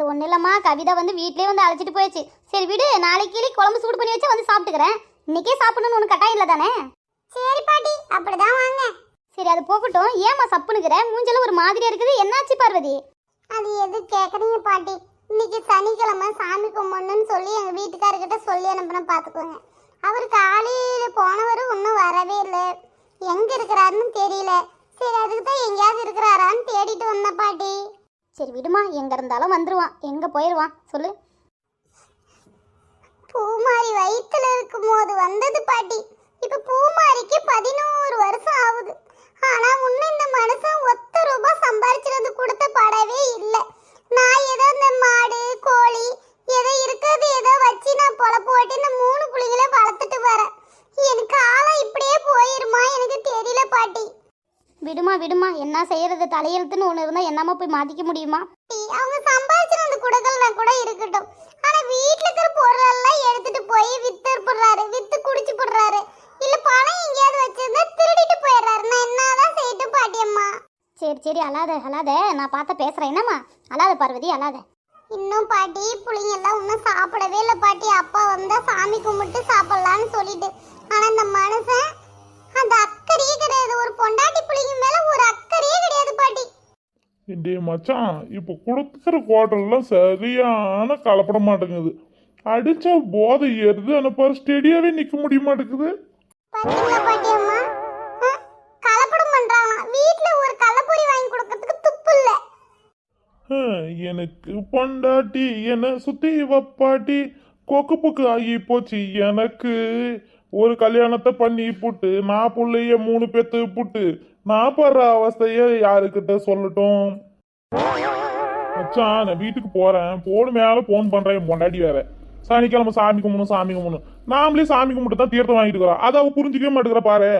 அது ஒன்றும் இல்லைம்மா. கவிதா வந்து வீட்லயே வந்து அழைச்சிட்டு போயிடுச்சு சரி விடு நாளைக்கு கீழே குழம்பு சூடு பண்ணி வச்சா வந்து சாப்பிட்டுக்கிறேன். இன்னைக்கே சாப்பிடணும்னு ஒன்று கட்டாயம் இல்லை தானே? சரி பாட்டி அப்படிதான் வாங்க. சரி அது போகட்டும். ஏம்மா சப்புனுக்கிற மூஞ்செல்லாம் ஒரு மாதிரியா இருக்குது. என்னாச்சு பார்வதி? அது எது கேக்குறீங்க பாட்டி? இன்னைக்கு சனிக்கிழமை சாமி கும்பிடணும்னு சொல்லி எங்க வீட்டுக்காரர்கிட்ட சொல்லி அனுப்பின பாத்துக்கோங்க. அவர் காலையில போனவர் இன்னும் வரவே இல்லை. எங்க இருக்கிறாருன்னு தெரியல. சரி அதுக்கு தான் எங்கேயாவது இருக்கிறாரான்னு தேடிட்டு வந்தேன் பாட்டி. சரி விடுமா எங்க இருந்தாலும் வந்துருவான். எங்க போயிடுவான் சொல்லு. பூமாரி வயிற்றுல இருக்கும் போது வந்தது பாட்டி. இப்ப பூமாரிக்கு பதினோரு வருஷம் ஆகுது. விடுமா விடுமா. என்ன செய்யறது? தலையெழுத்துன்னு ஒன்று இருந்தால் என்னம்மா போய் மாற்றிக்க முடியுமா? அவங்க அவங்க அந்த கொடுக்கலனா கூட இருக்கட்டும். ஆனா வீட்ல இருக்கிற பொருள் எல்லாம் எடுத்துட்டு போய் வித்து போடுறாரு. வித்து குடிச்சு போடுறாரு. இல்ல பணம் எங்கேயாவது வச்சிருந்தா திருடிட்டு போயிடுறாரு. நான் என்னதான் செய்யட்டும் பாட்டியம்மா. சரி சரி அழாத அழாத. நான் பார்த்து பேசுகிறேன் என்னம்மா? அழாத பார்வதி அழாத. இன்னும் பாட்டி புள்ளைங்க எல்லாம் இன்னும் சாப்பிடவே இல்லை பாட்டி. அப்பா வந்தா சாமி கும்பிட்டு சாப்பிடலான்னு சொல்லிட்டு. ஆனா இந்த மனுஷன் டேய் மச்சான் இப்போ கொடுக்குற குவார்டர்லாம் சரியான கலப்பட மாட்டேங்குது அடிச்சா போதை ஏறுது ஆனால் பாரு ஸ்டெடியாவே நிற்க முடிய மாட்டேங்குது. எனக்கு பொண்டாட்டி என்னை சுத்தி வப்பாட்டி கொக்கு புக்கு ஆகி போச்சு. எனக்கு ஒரு கல்யாணத்தை பண்ணி புட்டு நான் புள்ளைய மூணு பேத்து புட்டு நான் படுற அவஸ்தைய யாருக்கிட்ட சொல்லட்டும்? மச்சான் நான் வீட்டுக்கு போறேன். போன மேல போன் பண்றேன். பொண்டாட்டி வேற. சனிக்கிழமை சாமி கும்பிடணும் சாமி கும்பிடணும். நாமளே சாமி கும்பிட்டு தான் தீர்த்தம் வாங்கிட்டு இருக்கிறோம். அதை அவ புரிஞ்சுக்கவே மாட்டேங்கிற பாரு.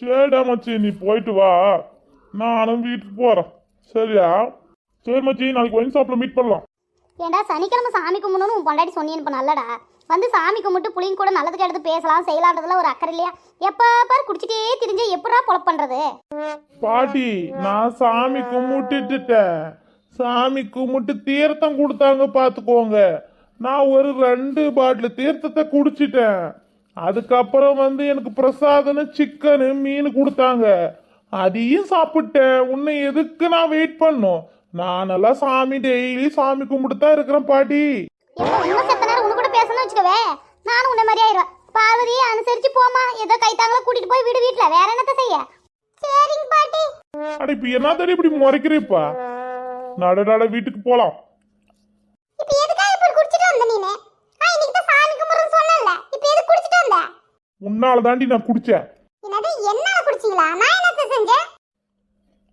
சரிடா மச்சி நீ போயிட்டு வா. நானும் வீட்டுக்கு போறேன். சரியா சரி மச்சி நாளைக்கு ஒயின் ஷாப்ல மீட் பண்ணலாம். ஏண்டா சனிக்கிழமை சாமி கும்பிடணும்னு உன் பொண்டாட்டி சொன்னீன்னு இப்போ நல்லடா. வந்து சாமி கும்பிட்டு புளியும் கூட நல்லதுக்கு எடுத்து பேசலாம் செய்யலான்றதுல ஒரு அக்கறை இல்லையா? எப்போ பாரு குடிச்சிட்டே திரிஞ்சு எப்படா பொழப்பு பண்றது? பாட்டி நான் சாமி கும்பிட்டுட்டேன் சாமி கும்பிட்டு தீர்த்தம் கொடுத்தாங்க பார்த்துக்கோங்க நான் ஒரு ரெண்டு பாட்டில் தீர்த்தத்தை குடிச்சிட்டேன். அதுக்கப்புறம் வந்து எனக்கு பிரசாதம்னு சிக்கனு மீன் கொடுத்தாங்க. அதையும் சாப்பிட்டேன். உன்னை எதுக்கு நான் வெயிட் பண்ணும் நானெல்லாம் சாமி டெய்லி சாமி கும்பிட்டு தான் இருக்கிறேன் பாட்டி. இன்னும் செத்த நேரம் கூட பேசணும்னு வச்சுக்கவே. நானும் உன்னை மாதிரி ஆயிடுவேன். பார்வதியை அனுசரிச்சு போமா ஏதோ கைத்தாங்களோ கூட்டிட்டு போய் வீடு வீட்டில். வேற என்னத்த செய்ய? சரிங்க பாட்டி. அட இப்ப என்ன தடி இப்படி முறைக்கிறேப்பா? நட நட வீட்டுக்கு போலாம். இப்ப எதுக்காக இப்படி குடிச்சிட்டு வந்த நீனு? ஆ இன்னைக்கு தான் சாமி கும்பிடுறேன்னு சொன்னேன்ல. இப்ப எதுக்கு குடிச்சிட்டு வந்த? உன்னால தாண்டி நான் குடிச்சேன். என்னது என்னால குடிச்சீங்களா? நான் என்னத்த செஞ்சேன்?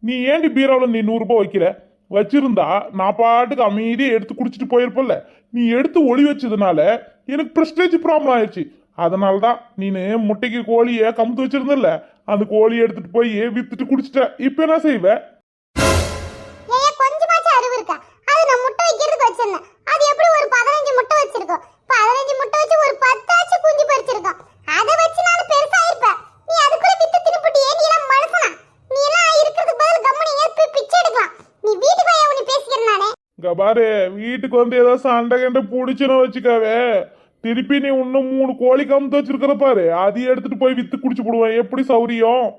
நீ ஏண்டி பீரோவில் நீ நூறுரூபா வைக்கிற? வச்சிருந்தா நான் பாட்டுக்கு அமைதியாக எடுத்து குடிச்சிட்டு போயிருப்பல்ல நீ எடுத்து ஒளி வச்சதுனால எனக்கு ப்ரெஸ்டேஜ் ப்ராப்ளம் ஆயிடுச்சு அதனால தான் நீனு முட்டைக்கு கோழியை கமுத்து வச்சிருந்தல அந்த கோழியை எடுத்துட்டு போய் வித்துட்டு குடிச்சிட்ட. இப்போ என்ன செய்வேன் ஏன் கொஞ்சமாச்சும் அறிவு இருக்கா அது நான் முட்டை வைக்கிறதுக்கு வச்சிருந்தேன் அது எப்படி ஒரு பதினஞ்சு முட்டை வச்சிருக்கோம் பதினஞ்சு முட்டை வச்சு ஒரு பத்தாச்சும் குஞ்சு பறிச்சிருக்கோம் அதை வச்சு நான் பெருசா இருப்பேன் நீ அதுக்குள்ள வித்து தின்னுபுட்டியே நீ எல்லாம் மனுஷனா நீ எல்லாம் இருக்கிறதுக்கு பதில் கம்மனி ஏற்பி பிச்சை எடுக்கலாம் நீ வீட்டுக்கு போய் உன்னை பேசிக்கிறேன் நானே இங்க பாரு வீட்டுக்கு வந்து ஏதோ சண்டை கண்டை பிடிச்சுன்னு வச்சுக்காவே. திருப்பி நீ இன்னும் மூணு கோழி கம்பு வச்சிருக்கிற பாரு. அதையும் எடுத்துட்டு போய் வித்து குடிச்சு போடுவேன். எப்படி சௌரியம்?